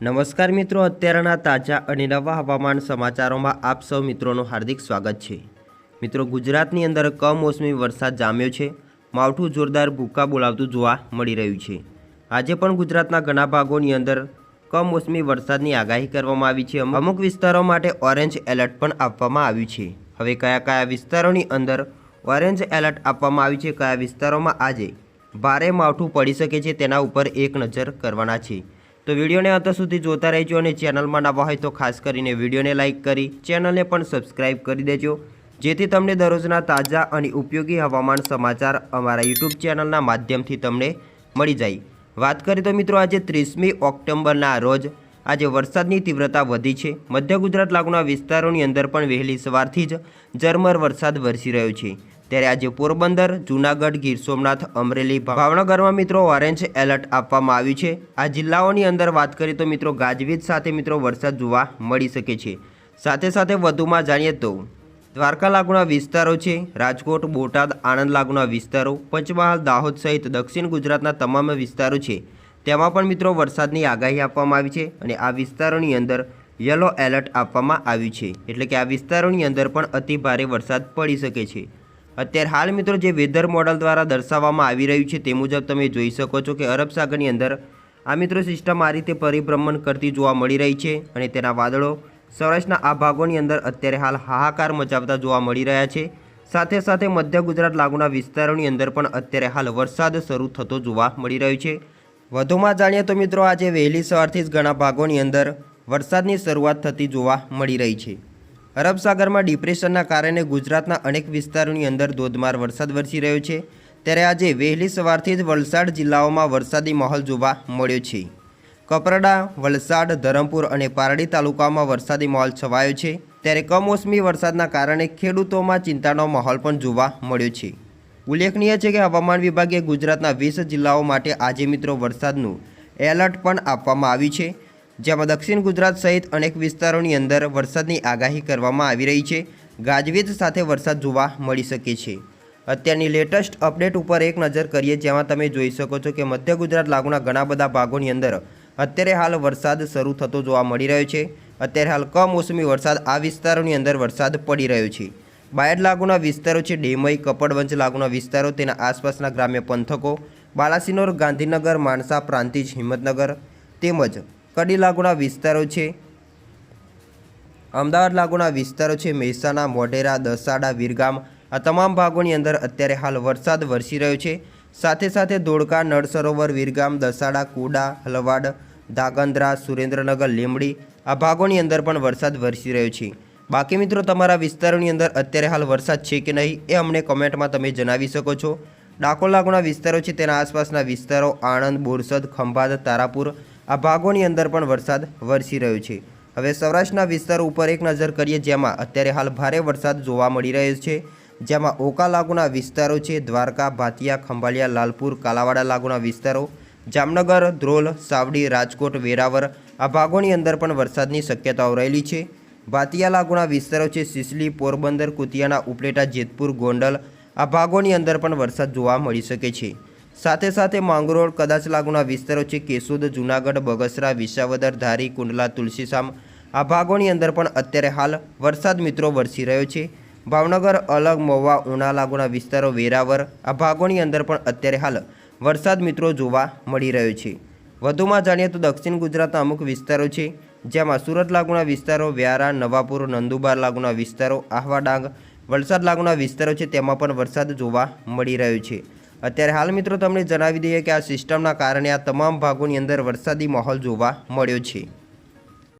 નમસ્કાર મિત્રો, અત્યારના તાજા અને નવા હવામાન સમાચારોમાં આપ સૌ મિત્રોનું હાર્દિક સ્વાગત છે. મિત્રો, ગુજરાતની અંદર કમોસમી વરસાદ જામ્યો છે. માવઠું જોરદાર ભૂકા બોલાવતું જોવા મળી રહ્યું છે. આજે પણ ગુજરાતના ઘણા ભાગોની અંદર કમોસમી વરસાદની આગાહી કરવામાં આવી છે. અમુક વિસ્તારો માટે ઓરેન્જ એલર્ટ પણ આપવામાં આવ્યું છે. હવે કયા કયા વિસ્તારોની અંદર ઓરેન્જ એલર્ટ આપવામાં આવ્યું છે, કયા વિસ્તારોમાં આજે ભારે માવઠું પડી શકે છે તેના ઉપર એક નજર કરવાના છે. તો વિડીયોને અંત સુધી જોતા રહેજો અને ચેનલમાં નવા હોય તો ખાસ કરીને વિડીયોને લાઇક કરી ચેનલને પણ સબસ્ક્રાઇબ કરી દેજો. જેથી તમને દરરોજના તાજા અને ઉપયોગી હવામાન સમાચાર અમારા યુટ્યુબ ચેનલના માધ્યમથી તમને મળી જાય. વાત કરીએ તો મિત્રો આજે ત્રીસમી ઓક્ટોબરના રોજ આજે વરસાદની તીવ્રતા વધી છે. મધ્ય ગુજરાત લાગુના વિસ્તારોની અંદર પણ વહેલી સવારથી જ ઝરમર વરસાદ વરસી રહ્યો છે. ત્યારે આજે પોરબંદર, જૂનાગઢ, ગીર સોમનાથ, અમરેલી ભાવનગરમાં મિત્રો ઓરેન્જ એલર્ટ આપવામાં આવ્યું છે. આ જિલ્લાઓની અંદર વાત કરીએ તો મિત્રો ગાજવીજ સાથે મિત્રો વરસાદ જોવા મળી શકે છે. સાથે સાથે વધુમાં જાણીએ તો દ્વારકા લાગુના વિસ્તારો છે, રાજકોટ, બોટાદ, આણંદ લાગુના વિસ્તારો, પંચમહાલ, દાહોદ સહિત દક્ષિણ ગુજરાતના તમામ વિસ્તારો છે. તેમાં પણ મિત્રો વરસાદની આગાહી આપવામાં આવી છે અને આ વિસ્તારોની અંદર યલો એલર્ટ આપવામાં આવ્યું છે. એટલે કે આ વિસ્તારોની અંદર પણ અતિ ભારે વરસાદ પડી શકે છે. અત્યારે હાલ મિત્રો જે વેધર મોડલ દ્વારા દર્શાવવામાં આવી રહ્યું છે તે મુજબ તમે જોઈ શકો છો કે અરબ સાગરની અંદર આ મિત્રો સિસ્ટમ આ રીતે પરિભ્રમણ કરતી જોવા મળી રહી છે અને તેના વાદળો સૌરાષ્ટ્રના આ ભાગોની અંદર અત્યારે હાલ હાહાકાર મચાવતા જોવા મળી રહ્યા છે. સાથે સાથે મધ્ય ગુજરાત લાગુના વિસ્તારોની અંદર પણ અત્યારે હાલ વરસાદ શરૂ થતો જોવા મળી રહ્યો છે. વધુમાં જાણીએ તો મિત્રો આજે વહેલી સવારથી જ ઘણા ભાગોની અંદર વરસાદની શરૂઆત થતી જોવા મળી રહી છે. અરબ સાગરમાં ડિપ્રેશનના કારણે ગુજરાતના અનેક વિસ્તારોની અંદર ધોધમાર વરસાદ વરસી રહ્યો છે. ત્યારે આજે વહેલી સવારથી જ વલસાડ જિલ્લાઓમાં વરસાદી માહોલ જોવા મળ્યો છે. કપરડા, વલસાડ, ધરમપુર અને પારડી તાલુકામાં વરસાદી માહોલ છવાયો છે. ત્યારે કમોસમી વરસાદના કારણે ખેડૂતોમાં ચિંતાનો માહોલ પણ જોવા મળ્યો છે. ઉલ્લેખનીય છે કે હવામાન વિભાગે ગુજરાતના વીસ જિલ્લાઓ માટે આજે મિત્રો વરસાદનું એલર્ટ પણ આપવામાં આવ્યું છે. જેમાં દક્ષિણ ગુજરાત સહિત અનેક વિસ્તારોની અંદર વરસાદની આગાહી કરવામાં આવી રહી છે. ગાજવીજ સાથે વરસાદ જોવા મળી શકે છે. અત્યારની લેટેસ્ટ અપડેટ ઉપર એક નજર કરીએ જેમાં તમે જોઈ શકો છો કે મધ્ય ગુજરાત લાગુના ઘણા બધા ભાગોની અંદર અત્યારે હાલ વરસાદ શરૂ થતો જોવા મળી રહ્યો છે. અત્યારે હાલ કમોસમી વરસાદ આ વિસ્તારોની અંદર વરસાદ પડી રહ્યો છે. બાયડ લાગુના વિસ્તારો છે ડેમઈ, કપડવંજ લાગુના વિસ્તારો, તેના આસપાસના ગ્રામ્ય પંથકો, બાલાસિનોર, ગાંધીનગર, માણસા, પ્રાંતિજ, હિંમતનગર તેમજ કડી લાગુના વિસ્તારો છે? અમદાવાદ લાગુના વિસ્તારો છે મહેસાણા, મોઢેરા, દસાડા, વિરગામ. આ તમામ ભાગોની અંદર અત્યારે હાલ વરસાદ વરસી રહ્યો છે. સાથે સાથે ધોળકા નળ સરોવર વિરગામ, દસાડા, કુડા, હલવાડ ધાગંદ્રા સુરેન્દ્રનગર લીમડી આ ભાગોની અંદર પણ વરસાદ વરસી રહ્યો છે. બાકી મિત્રો તમારા વિસ્તારોની અંદર અત્યારે હાલ વરસાદ છે કે નહીં એ અમને કમેન્ટમાં તમે જણાવી શકો છો. ડાકોર લાગુના વિસ્તારો છે તેના આસપાસના વિસ્તારો આણંદ, બોરસદ, ખંભાત, તારાપુર આ ભાગોની અંદર પણ વરસાદ વરસી રહ્યો છે. હવે સૌરાષ્ટ્રના વિસ્તારો ઉપર એક નજર કરીએ જેમાં અત્યારે હાલ ભારે વરસાદ જોવા મળી રહ્યો છે. જેમાં ઓકા લાગુના વિસ્તારો છે, દ્વારકા, ભાતિયા, ખંભાળિયા, લાલપુર, કાલાવાડા લાગુના વિસ્તારો, જામનગર, ધ્રોલ, સાવડી, રાજકોટ વેરાવર આ ભાગોની અંદર પણ વરસાદની શક્યતાઓ રહેલી છે. ભાતિયા લાગુના વિસ્તારો છે, સિસલી, પોરબંદર, કુતિયાના ઉપલેટા, જેતપુર, ગોંડલ આ ભાગોની અંદર પણ વરસાદ જોવા મળી શકે છે. સાથે સાથે માંગરોળ કદાચ લાગુના વિસ્તારો છે કેશોદ, જૂનાગઢ, બગસરા, વિસાવદર, ધારી, કુંડલા, તુલસીશામ. આ ભાગોની અંદર પણ અત્યારે હાલ વરસાદ મિત્રો વરસી રહ્યો છે. ભાવનગર, અલગ, મહુવા, ઉના લાગુના વિસ્તારો વેરાવર આ ભાગોની અંદર પણ અત્યારે હાલ વરસાદ મિત્રો જોવા મળી રહ્યો છે. વધુમાં જાણીએ તો દક્ષિણ ગુજરાતના અમુક વિસ્તારો છે, જેમાં સુરત લાગુના વિસ્તારો, વ્યારા, નવાપુર, નંદુબાર લાગુના વિસ્તારો, આહવા ડાંગ, વલસાડ લાગુના વિસ્તારો છે, તેમાં પણ વરસાદ જોવા મળી રહ્યો છે. અત્યારે હાલ મિત્રો તમને જણાવી દઈએ કે આ સિસ્ટમના કારણે આ તમામ ભાગોની અંદર વરસાદી માહોલ જોવા મળ્યો છે.